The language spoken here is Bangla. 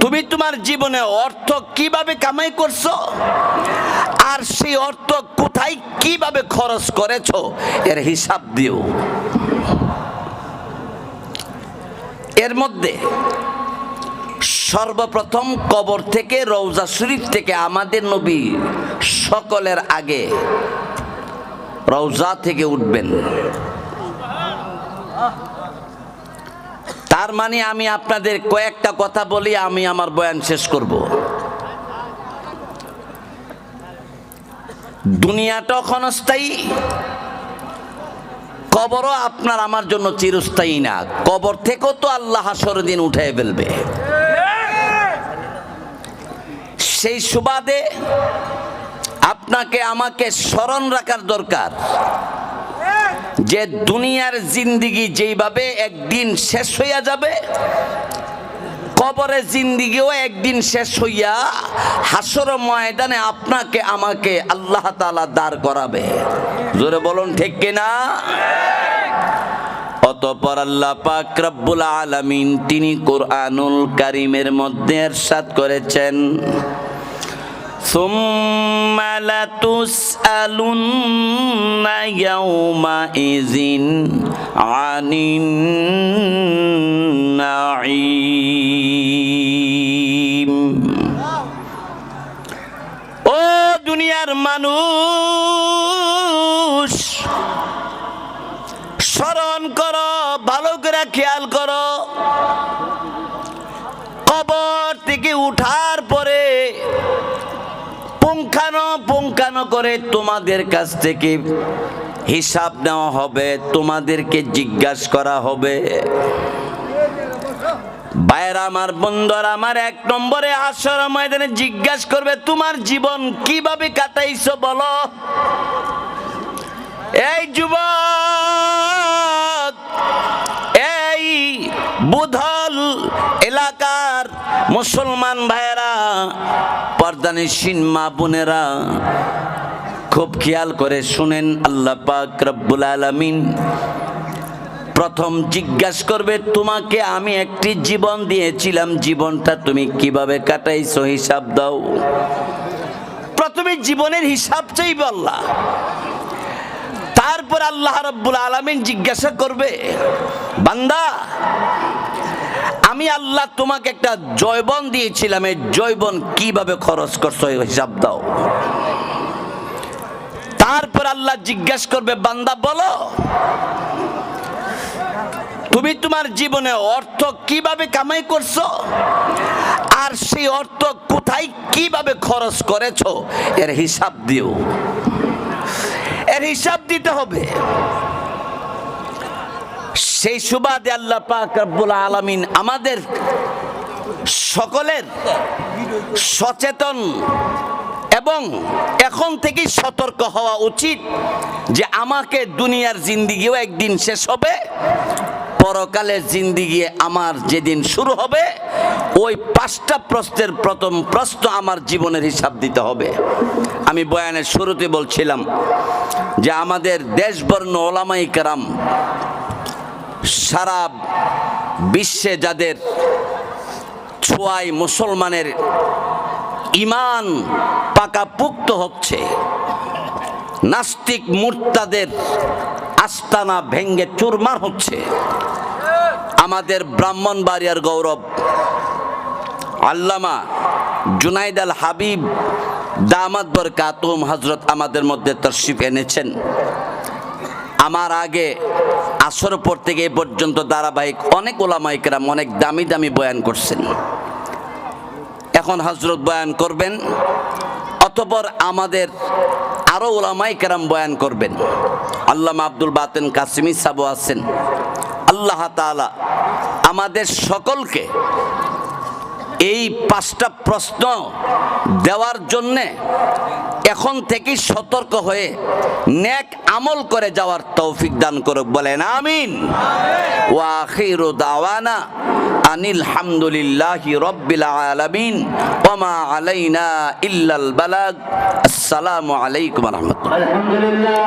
তুমি তোমার জীবনে অর্থ কীভাবে কামাই করছ? আর সেই অর্থ কোথায় কীভাবে খরচ করেছ? এর হিসাব দিও। এর মধ্যে সর্বপ্রথম কবর থেকে রৌজা শরীফ থেকে আমাদের নবী সকলের আগে রৌজা থেকে উঠবেন। তার মানে আমি আপনাদের কয়েকটা কথা বলি, আমি আমার বয়ান শেষ করব। দুনিয়াটা ক্ষণস্থায়ী, কবরও আপনার আমার জন্য চিরস্থায়ী না। কবর থেকেও তো আল্লাহ হাসর দিন উঠে ফেলবে। সেই সুবাদে আপনাকে আমাকে স্মরণ রাখার দরকার। যে দুনিয়ার জিন্দিগি যেইভাবে একদিন শেষ হইয়া যাবে কবরে জিন্দিগিও একদিন শেষ হইয়া হাসর ময়দানে আপনাকে আমাকে আল্লাহ তাআলা দাঁড় করাবে জোরে বলুন ঠিক কিনা অতপর আল্লাহ পাক রব্বুল আলামিন তিনি কোরআনুল কারিমের মধ্যে এরশাদ করেছেন ثم لتسألن يومئذ عن النعيم ও দুনিয়ার মানুষ স্মরণ করো ভালো করে খেয়াল করো কবর থেকে উঠার করে তোমাদের কাছ থেকে হিসাব নেওয়া হবে, তোমাদেরকে জিজ্ঞাসা করা হবে। বাইর আমার আমার, এক নম্বরে আসর ময়দানে জিজ্ঞাসা করবে, তোমার জীবন কীভাবে কাটাইছো বলো? এই যুবক, এই বুধল এলাকার মুসলমান ভাইয়েরা পর্দানিসীন মা বোনেরা খুব খেয়াল করে শুনেন, আল্লাহ পাক রব্বুল আলামিন প্রথম জিজ্ঞাসা করবে, তোমাকে আমি একটি জীবন দিয়েছিলাম, জীবনটা তুমি কীভাবে কাটাইছো? হিসাব দাও। প্রথমে জীবনের হিসাব চাই আল্লাহ। তারপর আল্লাহ রব্বুল আলমিন জিজ্ঞাসা করবে, বান্দা আমি আল্লাহ তোমাকে একটা জয়বন দিয়েছিলাম, এই জয়বন কীভাবে খরচ করছ হিসাব দাও। তারপর আল্লাহ জিজ্ঞাসা করবে, বান্দা বলো, তুমি তোমার জীবনে অর্থ কীভাবে কামাই করছ, আর সেই অর্থ কোথায় কীভাবে খরচ করেছ, এর হিসাব দিও। এর হিসাব দিতে হবে। সেই সুবাদে আল্লাহ পাক রব্বুল আলামিন আমাদের সকলের সচেতন এবং এখন থেকেই সতর্ক হওয়া উচিত যে আমাকে দুনিয়ার জিন্দিগিও একদিন শেষ হবে, পরকালের জিন্দিগি আমার যেদিন শুরু হবে, ওই পাঁচটা প্রশ্নের প্রথম প্রশ্ন আমার জীবনের হিসাব দিতে হবে। আমি বয়ানের শুরুতে বলছিলাম যে আমাদের দেশবর্ণ ওলামাই কারাম সারা বিশ্বে যাদের ছোঁয়ায় মুসলমানের ইমান পাকাপুক্ত হচ্ছে, নাস্তিক মুর্তাদের আস্তানা ভেঙ্গে চুরমার হচ্ছে, আমাদের ব্রাহ্মণবাড়িয়ার গৌরব আল্লামা জুনাইদ আল হাবিব দামাত বরকাতুম হজরত আমাদের মধ্যে তশরিফ এনেছেন। আমার আগে আসর পর থেকে এ পর্যন্ত ধারাবাহিক অনেক ওলামাইকেরাম অনেক দামি দামি বয়ান করছেন। এখন হজরত বয়ান করবেন, অতপর আমাদের আরও ওলামাই কেরাম বয়ান করবেন। আল্লামা আব্দুল বাতেন কাসিমি সাবু আছেন। আল্লাহ তাআলা আমাদের সকলকে এই পাঁচটা প্রশ্ন দেওয়ার জন্যে এখন থেকেই সতর্ক হয়ে নেক আমল করে যাওয়ার তৌফিক দান করুক, বলেন আমিন। ওয়াখিরু দাওয়ানা আনিল হামদুলিল্লাহি রব্বিল আলামিন ওমা আলাইনা ইল্লাল বালাগ। আসসালামু আলাইকুম রহমতুল্লাহ। আলহামদুলিল্লাহ।